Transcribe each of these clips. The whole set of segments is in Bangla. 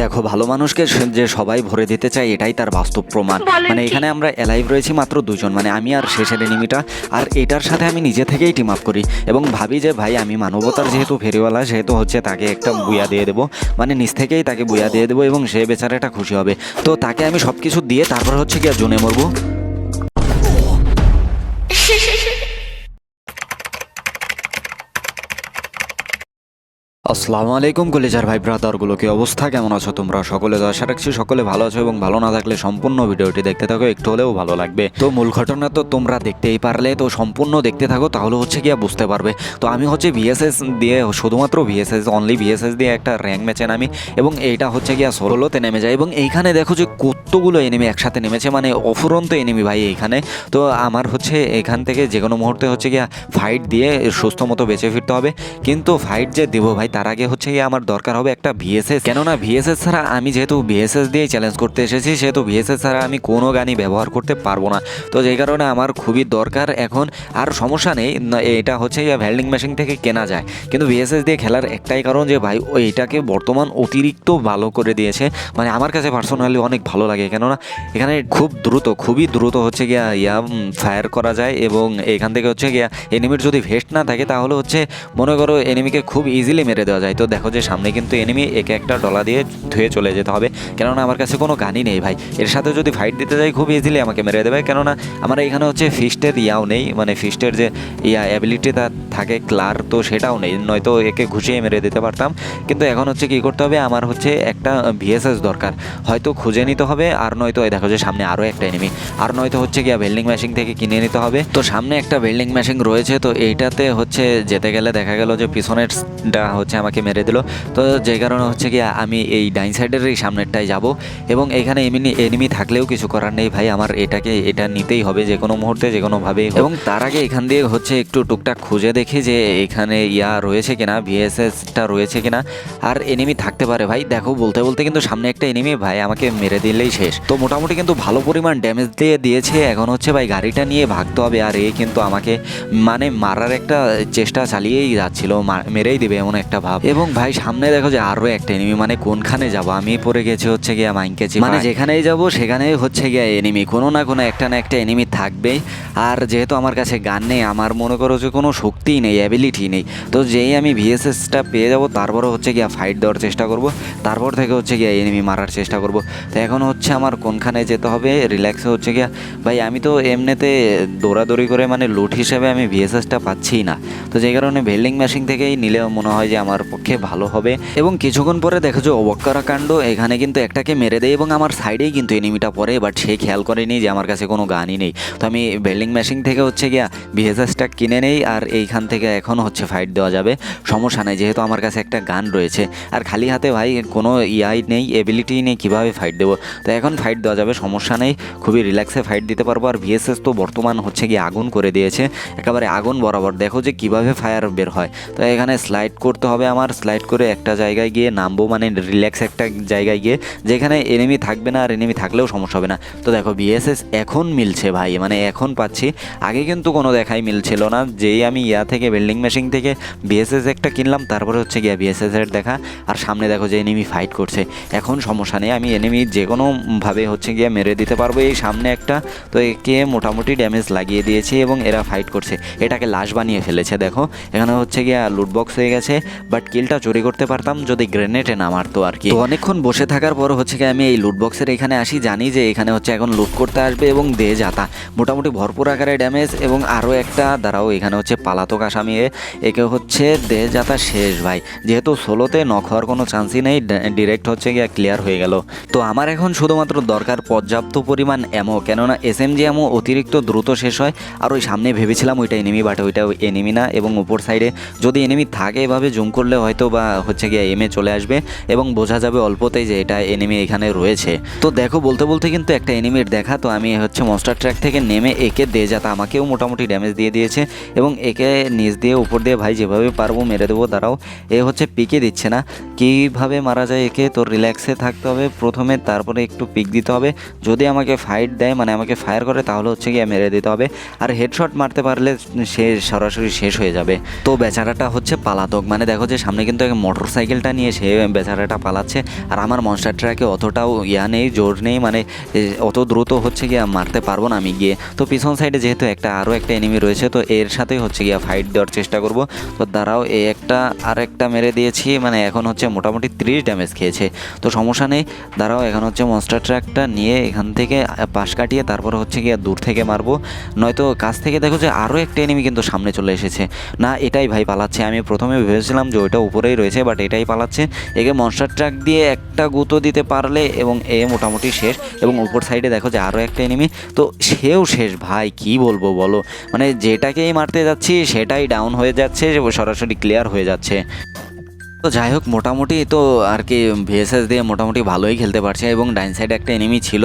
দেখো ভালো মানুষকে যে সবাই ভরে দিতে চায় এটাই তার বাস্তব প্রমাণ। মানে এখানে আমরা অ্যালাইভ রয়েছি মাত্র দুজন মানে আমি আর শেষের এনিমিটা আর এটার সাথে আমি নিজে থেকেই টিম আপ করি। এবং ভাবি যে ভাই আমি মানবতার যেহেতু ফেরিওয়ালা সেহেতু হচ্ছে তাকে একটা বুয়া দিয়ে দেবো। মানে নিজ থেকেই তাকে বুয়া দিয়ে দেবো এবং সে বেচারাটা খুশি হবে। তো তাকে আমি সব কিছু দিয়ে তারপর হচ্ছে কি আর জোনে মরবো। আসসালামু আলাইকুম কলেজার ভাই ব্রাদারগুলো কি অবস্থা? কেমন আছো তোমরা? সকলে তো আশা রাখছি সকলে ভালো আছো এবং ভালো না থাকলে সম্পূর্ণ ভিডিওটি দেখতে থাকো, একটু হলেও ভালো লাগবে। তো মূল ঘটনা তো তোমরা দেখতেই পারলে, তো সম্পূর্ণ দেখতে থাকো, তাহলে হচ্ছে গিয়া বুঝতে পারবে। তো আমি হচ্ছে ভিএসএস দিয়ে, শুধুমাত্র ভিএসএস অনলি ভিএসএস দিয়ে একটা র্যাঙ্ক ম্যাচে নামি এবং এইটা হচ্ছে গিয়া সোলোতে নেমে যায় এবং এইখানে দেখো যে কতগুলো এনিমি একসাথে নেমেছে মানে অফুরন্ত এনিমি ভাই এইখানে। তো আমার হচ্ছে এখান থেকে যে কোনো মুহূর্তে হচ্ছে গিয়া ফাইট দিয়ে সুস্থ মতো বেঁচে ফিরতে হবে। কিন্তু ফাইট যে দেবো ভাই তার আগে হচ্ছে আমার দরকার হবে একটা ভিএসএস কেননা ভিএসএস ছাড়া আমি যেহেতু ভিএসএস দিয়ে চ্যালেঞ্জ করতে এসেছি, সেহেতু ভিএসএস ছাড়া আমি কোনো গানই ব্যবহার করতে পারব না। তো যেই কারণে আমার খুবই দরকার এখন, আর সমস্যা নেই এটা হচ্ছে গিয়ে ভ্যাল্ডিং মেশিন থেকে কেনা যায়। কিন্তু ভিএসএস দিয়ে খেলার একটাই কারণ যে, ভাই এটাকে বর্তমান অতিরিক্ত ভালো করে দিয়েছে। মানে আমার কাছে পার্সোনালি অনেক ভালো লাগে, কেননা এখানে খুব দ্রুত, খুবই দ্রুত হচ্ছে গিয়া, ইয়া ফায়ার করা যায় এবং এখান থেকে হচ্ছে গিয়া এনিমির যদি ভেস্ট না থাকে, তাহলে হচ্ছে, মনে করো এনিমিকে খুব ইজিলি মেরে দেওয়া যায়। তো দেখো যে সামনে কিন্তু এনিমি একে একটা ডলা দিয়ে ধুয়ে চলে যেতে হবে। কেননা আমার কাছে কোনো গানই নেই ভাই। এর সাথে যদি ফাইট দিতে যাই, খুব ইজিলি আমাকে মেরে দেবে। কেননা আমার এখানে হচ্ছে ফিস্টের ইয়াও নেই। মানে ফিস্টের যে ইয়া অ্যাবিলিটিটা থাকে ক্লার তো সেটাও নেই। নয়তো একে ঘুষিয়ে মেরে দিতে পারতাম। কিন্তু এখন হচ্ছে কি করতে হবে? আমার হচ্ছে একটা ভিএসএস দরকার। হয়তো খুঁজে নিতে হবে, আর নয়তো দেখো যে সামনে আরও একটা এনিমি আর নয়তো হচ্ছে গিয়া বিল্ডিং মেশিন থেকে কিনে নিতে হবে। তো সামনে একটা বিল্ডিং মেশিন রয়েছে। তো এইটাতে হচ্ছে যেতে গেলে দেখা গেল যে পিছনেরটা হচ্ছে আমাকে মেরে দিল। তো যে কারণে হচ্ছে গিয়া আমি এই ডাইন সাইডের এই সামনেরটাই যাব এবং এখানে এমনি এনিমি থাকলেও কিছু করার নেই ভাই। আমার এটাকে, এটা নিতেই হবে যে কোনো মুহূর্তে, যে কোনোভাবেই এবং তার আগে এখান দিয়ে হচ্ছে একটু টুকটাক খুঁজে দেখি যে এখানে ইয়া রয়েছে কিনা ভিএসএসটা রয়েছে কিনা। আর এনিমি থাকতে পারে ভাই। দেখো, বলতে বলতে কিন্তু সামনে একটা এনিমি ভাই, আমাকে মেরে দিলেই শেষ। তো মোটামুটি কিন্তু ভালো পরিমাণ ড্যামেজ দিয়ে দিয়েছে। এখন হচ্ছে ভাই, গাড়িটা নিয়ে ভাগতে হবে। আর এ কিন্তু আমাকে মানে মারার একটা চেষ্টা চালিয়েই যাচ্ছিল মেরেই দেবে এমন একটা ভাব। এবং ভাই সামনে দেখো যে আরও একটা এনিমি মানে কোনখানে যাব? আমি পড়ে গেছি হচ্ছে গিয়া মাইনকেছি মানে যেখানেই যাব সেখানেই হচ্ছে গিয়া এনিমি কোনো না কোনো একটা না একটা এনিমি থাকবেই। আর যেহেতু আমার কাছে গান নেই আমার মনে করো যে কোনো শক্তিই নেই অ্যাবিলিটি নেই। তো যেই আমি ভিএসএসটা পেয়ে যাব তারপরে হচ্ছে গিয়া ফাইট দেওয়ার চেষ্টা করব। তারপর থেকে হচ্ছে গিয়া এনিমি মারার চেষ্টা করব। তো এখন হচ্ছে আমার কোনখানে যেতে হবে? রিল্যাক্সে হচ্ছে গিয়া। ভাই আমি তো এমনিতে দৌড়াদৌড়ি করে মানে লুট হিসেবে আমি ভিএসএসটা পাচ্ছিই না। তো যে কারণে ভেল্ডিং মেশিন থেকেই নিলেও মনে হয় যে আমার পক্ষে ভালো হবে। এবং কিছুক্ষণ পরে দেখো যে অবাক কাণ্ড, এখানে কিন্তু একটাকে মেরে দেয় এবং আমার সাইডেই কিন্তু এনিমিটা পড়ে বাট সে খেয়াল করেনি যে আমার কাছে কোনো গানই নেই। তো আমি বেল্ডিং মেশিন থেকে হচ্ছে গিয়া ভিএসএসটা কিনে নেই আর এইখান থেকে এখন হচ্ছে ফাইট দেওয়া যাবে। সমস্যা নেই, যেহেতু আমার কাছে একটা গান রয়েছে। আর খালি হাতে ভাই, কোনো ইয়াই নেই এবিলিটি নেই, কীভাবে ফাইট দেবো? তো এখন ফাইট দেওয়া যাবে, সমস্যা নেই। খুবই রিল্যাক্সে ফাইট দিতে পারব। আর ভিএসএস তো বর্তমান হচ্ছে গিয়ে আগুন করে দিয়েছে। একেবারে আগুন বরাবর। দেখো যে কীভাবে ফায়ার বের হয়। তো এখানে স্লাইড করতে হবে। আমার স্লাইড করে একটা জায়গায় গিয়ে নামবো মানে রিল্যাক্স একটা জায়গায় গিয়ে, যেখানে এনিমি থাকবে না আর এনেমি থাকলেও সমস্যা হবে না। তো দেখো বিএসএস এখন মিলছে ভাই মানে এখন পাচ্ছি। আগে কিন্তু কোনো দেখাই মিলছিল না, যেই আমি ইয়া থেকে বিল্ডিং মেশিন থেকে বিএসএস একটা কিনলাম, তারপরে হচ্ছে গিয়া বিএসএস এর দেখা। আর সামনে দেখো যে এনেমি ফাইট করছে। এখন সমস্যা নেই, আমি এনিমি যে কোনোভাবে হচ্ছে গিয়ে মেরে দিতে পারব এই সামনে একটা। তো একে মোটামুটি ড্যামেজ লাগিয়ে দিয়েছে এবং এরা ফাইট করছে। এটাকে লাশ বানিয়ে ফেলেছে, দেখো। এখানে হচ্ছে গিয়া লুটবক্স হয়ে গেছে। বাট কিলটা চুরি করতে পারতাম যদি গ্রেনেডে না মারতো আর কি। তো অনেকক্ষণ বসে থাকার পর হচ্ছে কি আমি এই লুট বক্সের এখানে আসি, জানি যে এখানে হচ্ছে এখন লুট করতে আসবে এবং দে যাতা। মোটামুটি ভরপুর আকারে ড্যামেজ এবং আরও একটা, দাঁড়াও, এখানে হচ্ছে পালাতক আসামি একে হচ্ছে দে যাতা শেষ ভাই। যেহেতু সোলোতে নক হওয়ার কোনো চান্সই নেই ডিরেক্ট হচ্ছে গিয়ে ক্লিয়ার হয়ে গেল। তো আমার এখন শুধুমাত্র দরকার পর্যাপ্ত পরিমাণ অ্যামো কেননা এস এম জি অ্যামো অতিরিক্ত দ্রুত শেষ হয়। আর ওই সামনে ভেবেছিলাম ওইটা এনিমি বাট ওইটা এনিমি না এবং উপর সাইডে যদি এনিমি থাকে এভাবে জুম করলে হয়তো বা হচ্ছে গিয়ে এমে চলে আসবে এবং বোঝা যাবে অল্পতেই যে এটা এনিমি এখানে রয়েছে। তো দেখো, বলতে বলতে কিন্তু একটা এনিমির দেখা। তো আমি হচ্ছে মস্টার ট্র্যাক থেকে নেমে একে দে যাতে আমাকেও মোটামুটি ড্যামেজ দিয়ে দিয়েছে এবং একে নিচ দিয়ে, উপর দিয়ে ভাই যেভাবে পারব মেরে দেবো, দাঁড়াও। এ হচ্ছে পিকে দিচ্ছে না। কীভাবে মারা যায়, একে তো রিল্যাক্সে থাকতে হবে। প্রথমে তারপরে একটু পিক দিতে হবে। যদি আমাকে ফাইট দেয় মানে আমাকে ফায়ার করে, তাহলে হচ্ছে গিয়ে মেরে দিতে হবে। আর হেডশট মারতে পারলে সে সরাসরি শেষ হয়ে যাবে। তো বেচারাটা হচ্ছে পালাতক। মানে দেখো যে, সামনে কিন্তু মোটর সাইকেলটা নিয়ে সে বেচারাটা পালাচ্ছে। আর আমার মনস্টার ট্রাকে অতটাও ইয়া নেই, জোর নেই। মানে অত দ্রুত হচ্ছে গিয়ে মারতে পারব না আমি গিয়ে। তো পিছন সাইডে যেহেতু একটা আরও একটা এনিমি রয়েছে, তো এর সাথেই হচ্ছে গিয়ে ফাইট দেওয়ার চেষ্টা করব। তো দাঁড়াও এই একটা আর একটা মেরে দিয়েছি। মানে এখন হচ্ছে মোটামুটি ত্রিশ ড্যামেজ খেয়েছে। তো সমস্যা নেই, দাঁড়াও, এখন হচ্ছে মনস্টার ট্র্যাকটা নিয়ে এখান থেকে পাশ কাটিয়ে তারপর হচ্ছে গিয়ে দূর থেকে মারবো। নয়তো কাছ থেকে দেখো যে আরও একটা এনিমি কিন্তু সামনে চলে এসেছে। না, এটাই ভাই পালাচ্ছে। আমি প্রথমে ভেবেছিলাম যে ওইটা উপরেই রয়েছে বাট এটাই পালাচ্ছে। একে মনস্টার ট্র্যাক দিয়ে একটা গুঁতো দিতে পারলে এবং এ মোটামুটি শেষ। এবং উপর সাইডে দেখো যে আরও একটা এনিমি তো সেও শেষ ভাই, কি বলব বলো? মানে যেটাকেই মারতে যাচ্ছি, সেটাই ডাউন হয়ে যাচ্ছে, সরাসরি ক্লিয়ার হয়ে যাচ্ছে। তো যাই হোক মোটামুটি তো আর কি ভিএসএস দিয়ে মোটামুটি ভালোই খেলতে পারছে এবং ডাইন সাইডে একটা এনিমি ছিল।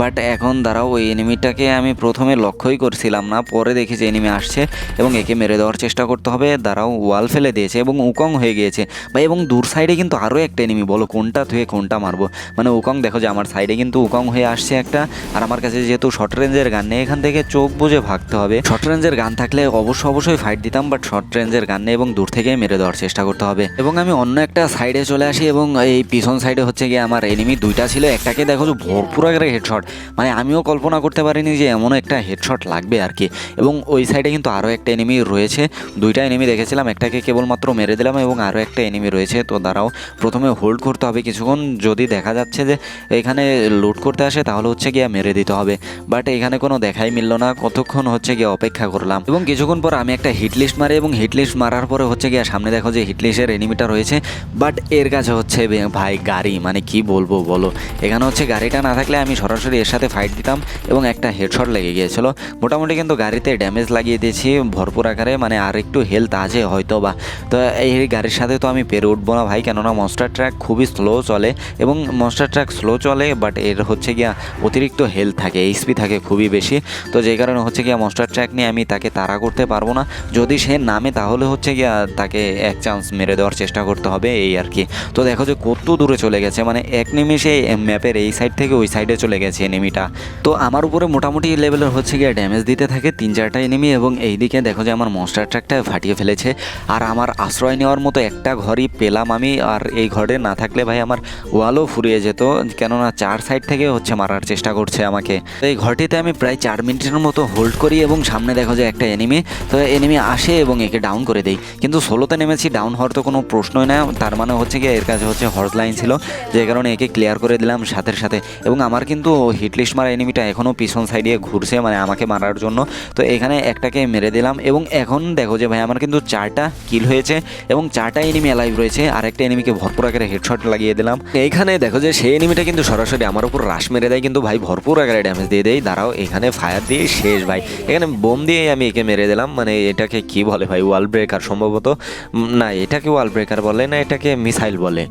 বাট এখন দাঁড়াও, ওই এনিমিটাকে আমি প্রথমে লক্ষ্যই করছিলাম না, পরে দেখি যে এনিমি আসছে এবং একে মেরে দেওয়ার চেষ্টা করতে হবে। দাঁড়াও ওয়াল ফেলে দিয়েছে এবং উকং হয়ে গিয়েছে। বা এবং দূর সাইডে কিন্তু আরও একটা এনিমি বলো কোনটা থুয়ে কোনটা মারবো? মানে উকং দেখো যে আমার সাইডে কিন্তু উকং হয়ে আসছে একটা। আর আমার কাছে যেহেতু শর্ট রেঞ্জের গান নেই, এখান থেকে চোখ বুঝে ভাগতে হবে। শর্ট রেঞ্জের গান থাকলে অবশ্য অবশ্যই ফাইট দিতাম বাট শর্ট রেঞ্জের গান নেই এবং দূর থেকেই মেরে দেওয়ার চেষ্টা করতে হবে। এবং আমি অন্য একটা সাইডে চলে আসি এবং এই পিছন সাইডে হচ্ছে গিয়ে আমার এনিমি দুইটা ছিল। একটাকে দেখো যে ভরপুর আকারে হেডশট মানে আমিও কল্পনা করতে পারিনি যে এমন একটা হেডশট লাগবে আর কি। এবং ওই সাইডে কিন্তু আরও একটা এনিমি রয়েছে। দুইটা এনিমি দেখেছিলাম, একটাকে কেবলমাত্র মেরে দিলাম এবং আরও একটা এনিমি রয়েছে। তো দাঁড়াও, প্রথমে হোল্ড করতে হবে কিছুক্ষণ। যদি দেখা যাচ্ছে যে এখানে লুট করতে আসে, তাহলে হচ্ছে গিয়ে মেরে দিতে হবে। বাট এখানে কোনো দেখাই মিলল না। কতক্ষণ হচ্ছে গিয়ে অপেক্ষা করলাম। এবং কিছুক্ষণ পর আমি একটা হিটলিস্ট মারি এবং হিটলিস্ট মারার পরে হচ্ছে গিয়ে সামনে দেখো যে হিটলিস্টের এনিমিটা রয়েছে। বাট এর কাছে হচ্ছে ভাই গাড়ি মানে কি বলব বলো। এখানে হচ্ছে গাড়িটা না থাকলে আমি সরাসরি এর সাথে ফাইট দিতাম এবং একটা হেডশট লেগে গিয়েছিল। মোটামুটি কিন্তু গাড়িতে ড্যামেজ লাগিয়ে দিয়েছি ভরপুর আকারে মানে আর একটু হেলথ আছে হয়তো বা তো এই গাড়ির সাথে তো আমি পেরে উঠবো না ভাই, কেননা মনস্টার ট্র্যাক খুবই স্লো চলে এবং মনস্টার ট্র্যাক স্লো চলে বাট এর হচ্ছে গিয়া অতিরিক্ত হেলথ থাকে এইচপি থাকে খুবই বেশি। তো যে কারণে হচ্ছে গিয়া মনস্টার ট্র্যাক নিয়ে আমি তাকে তাড়া করতে পারব না। যদি সে নামে তাহলে হচ্ছে গিয়া তাকে এক চান্স মেরে দেওয়ার চেষ্টা করতে হবে এই আর কি। তো দেখো যে কত দূরে চলে গেছে মানে এক নিমিষে ম্যাপের এই সাইড থেকে ওই সাইডে চলে গেছে এনিমিটা তো আমার উপরে মোটামুটি লেভেলের হচ্ছে গিয়ে ড্যামেজ দিতে থাকে তিন চারটা এনিমি এবং এইদিকে দেখো যে আমার মনস্টার ট্র্যাকটা ফাটিয়ে ফেলেছে। আর আমার আশ্রয় নেওয়ার মতো একটা ঘরই পেলাম আমি, আর এই ঘরে না থাকলে ভাই আমার ওয়ালও ফুরিয়ে যেত, কেননা চার সাইড থেকে হচ্ছে মারার চেষ্টা করছে আমাকে। তো এই ঘরটিতে আমি প্রায় চার মিনিটের মতো হোল্ড করি এবং সামনে দেখো যে একটা এনিমি তো এনিমি আসে এবং একে ডাউন করে দেই। কিন্তু ষোলোতে নেমেছি ডাউন হওয়ার তো কোনো প্রশ্নই না তার মানে হচ্ছে কি এর কাছে হচ্ছে হর্স লাইন ছিল, যে কারণে একে ক্লিয়ার করে দিলাম সাথে সাথে। এবং আমার কিন্তু হিটলিস্ট মারা এনিমিটা এখনও পিছন সাইডে ঘুরছে মানে আমাকে মারার জন্য। তো এখানে একটাকে মেরে দিলাম এবং এখন দেখো যে ভাই, আমার কিন্তু চারটা কিল হয়েছে এবং চারটা এনিমি অ্যালাইভ রয়েছে। আর একটা এনিমিকে ভরপুর আকারে হেডশট লাগিয়ে দিলাম। এইখানে দেখো যে সেই এনিমিটা কিন্তু সরাসরি আমার উপর রাশ মেরে দেয়, কিন্তু ভাই ভরপুর আকারে ড্যামেজ দিয়ে দেয়। দাঁড়াও, এখানে ফায়ার দিয়ে শেষ ভাই। এখানে বোম দিয়ে আমি একে মেরে দিলাম মানে এটাকে কি বলে ভাই ওয়াল ব্রেকার সম্ভবত। না, এটাকে ওয়াল ব্রেকার বলে। না এটাকে মিসাইল বলে?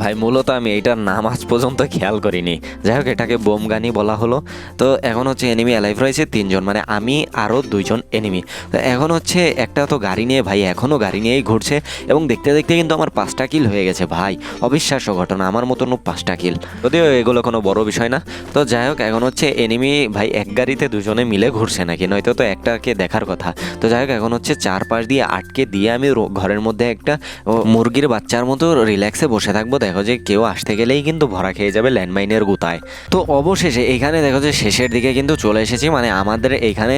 ভাই, মূলত আমি এইটার নাম আজ পর্যন্ত খেয়াল করিনি। যাই হোক, এটাকে বোম গানি বলা হলো। তো এখন হচ্ছে এনিমি অ্যালাইভ রয়েছে তিনজন মানে আমি আরও দুইজন এনিমি তো এখন হচ্ছে একটা তো গাড়ি নিয়ে, ভাই, এখনও গাড়ি নিয়েই ঘুরছে। এবং দেখতে দেখতে কিন্তু আমার পাঁচটা কিল হয়ে গেছে, ভাই। অবিশ্বাস্য ঘটনা, আমার মতন পাঁচটা কিল যদিও এগুলো কোনো বড় বিষয় না। তো যাই হোক, এখন হচ্ছে এনিমি ভাই, এক গাড়িতে দুজনে মিলে ঘুরছে নাকি? নয়তো তো একটাকে দেখার কথা। তো যাই হোক, এখন হচ্ছে চার পাশ দিয়ে আটকে দিয়ে আমি ঘরের মধ্যে একটা মুরগির বাচ্চার মতো রিল্যাক্সে বসে থাকব। দেখো যে কেউ আসতে গেলেই কিন্তু ভরা খেয়ে যাবে ল্যান্ডমাইনের গুতায়। তো অবশেষে এখানে দেখো যে শেষের দিকে কিন্তু চলে এসেছি মানে আমাদের এখানে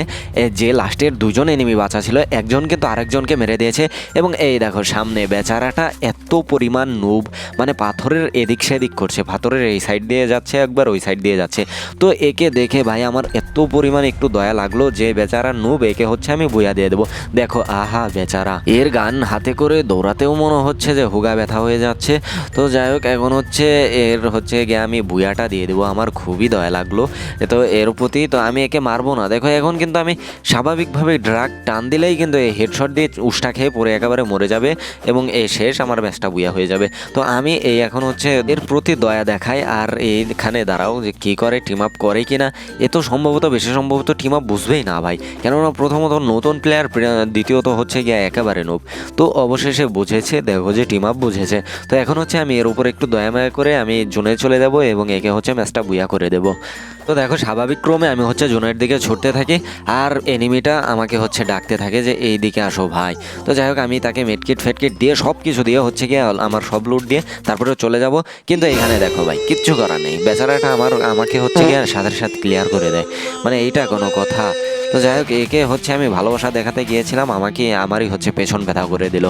যে লাস্টের দুজন এনিমি বাঁচা ছিল, একজন কিন্তু আরেকজনকে মেরে দিয়েছে এবং এই দেখো সামনে বেচারাটা এত পরিমাণ নুব মানে পাথরের এদিক সেদিক করছে, পাথরের এই সাইড দিয়ে যাচ্ছে একবার, ওই সাইড দিয়ে যাচ্ছে। তো একে দেখে ভাই আমার এত পরিমাণ একটু দয়া লাগল যে বেচারা নুব একে হচ্ছে আমি বইয়া দিয়ে দেবো। দেখো, আহা বেচারা। এর গান হাতে করে দৌড়াতেও মনে হচ্ছে যে হুগা ব্যথা হয়ে যাচ্ছে। তো যাই যাই হোক এখন হচ্ছে এর হচ্ছে গিয়ে আমি বুয়াটা দিয়ে দেবো। আমার খুবই দয়া লাগল। তো এর প্রতি তো আমি একে মারবো না। দেখো, এখন কিন্তু আমি স্বাভাবিকভাবে ড্রাগ টান দিলেই কিন্তু এই হেডশট দিয়ে উষ্টা খেয়ে পরে একেবারে মরে যাবে এবং এই শেষ আমার ম্যাচটা বুয়া হয়ে যাবে। তো আমি এই এখন হচ্ছে এর প্রতি দয়া দেখাই আর এইখানে দাঁড়াও যে কী করে টিম আপ করে কি না এ তো সম্ভবত, বেশি সম্ভবত টিম আপ বুঝবেই না ভাই। কেননা প্রথমত নতুন প্লেয়ার দ্বিতীয়ত হচ্ছে গিয়ে একেবারে নোব তো অবশেষে বুঝেছে, দেখো যে টিম আপ বুঝেছে। তো এখন হচ্ছে আমি এর উপর একটু দয়া মায়া করে আমি জোনে চলে যাব এবং একে হচ্ছে ম্যাচটা বুয়া করে দেব। তো দেখো, স্বাভাবিক ক্রমে আমি হচ্ছে জোনের দিকে ছুটতে থাকি আর এনিমিটা আমাকে হচ্ছে ডাকতে থাকে যে, এই দিকে আসো ভাই। তো যাই হোক, আমি তাকে মেটকিট ফেটকিট দিয়ে সব কিছু দিয়ে হচ্ছে গিয়ে আমার সব লুট দিয়ে তারপরে চলে যাব। কিন্তু এখানে দেখো ভাই, কিচ্ছু করার নেই। বেচারাটা আমার, আমাকে হচ্ছে গিয়ে সাথে সাথে ক্লিয়ার করে দেয়। মানে এইটা কোনো কথা। তো যাই হোক, একে হচ্ছে আমি ভালোবাসা দেখাতে গিয়েছিলাম, আমাকে আমারই হচ্ছে পেছন ব্যথা করে দিল।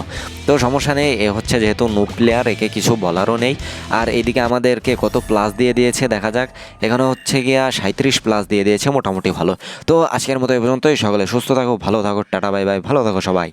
তো সমস্যা নেই, এ হচ্ছে যেহেতু নিউক্লিয়ার প্লেয়ার একে কিছু বলারও নেই। আর এদিকে আমাদেরকে কত প্লাস দিয়ে দিয়েছে, দেখা যাক। এখানে হচ্ছে গিয়া সাঁত্রিশ প্লাস দিয়ে দিয়েছে, মোটামুটি ভালো। তো আজকের মতো এ পর্যন্তই, সকলে সুস্থ থাকো, ভালো থাকো, টাটা, বাই বাই, ভালো থাকো সবাই।